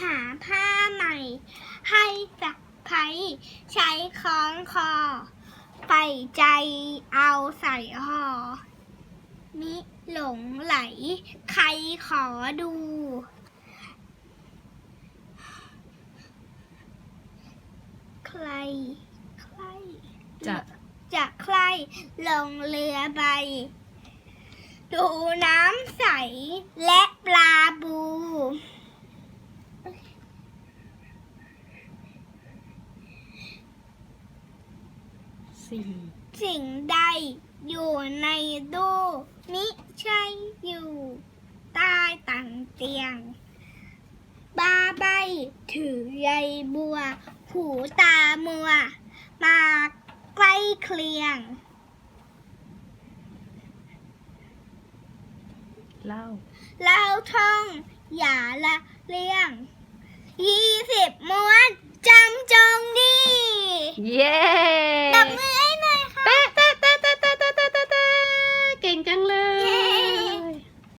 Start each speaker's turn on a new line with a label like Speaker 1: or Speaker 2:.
Speaker 1: หาผ้าใหม่ ให้สักไครใช้คล้องคอไปใจเอาใส่ห่อมิหลงไหล ใครขอดู ใคร ใคร
Speaker 2: จะ
Speaker 1: จะใครลงเรือใบ ดูน้ำใสและปลาบู
Speaker 2: สี่
Speaker 1: สิ่งใดอยู่ในตู้มิใช่อยู่ ใต้ตังเตียง บาใบถือใยบัวหูตามัว มาใกล้เคลียง
Speaker 2: เล่า
Speaker 1: เล่าท่อง อย่าละเลี่ยง ยี่สิบม้วนจำจงดี
Speaker 2: เย้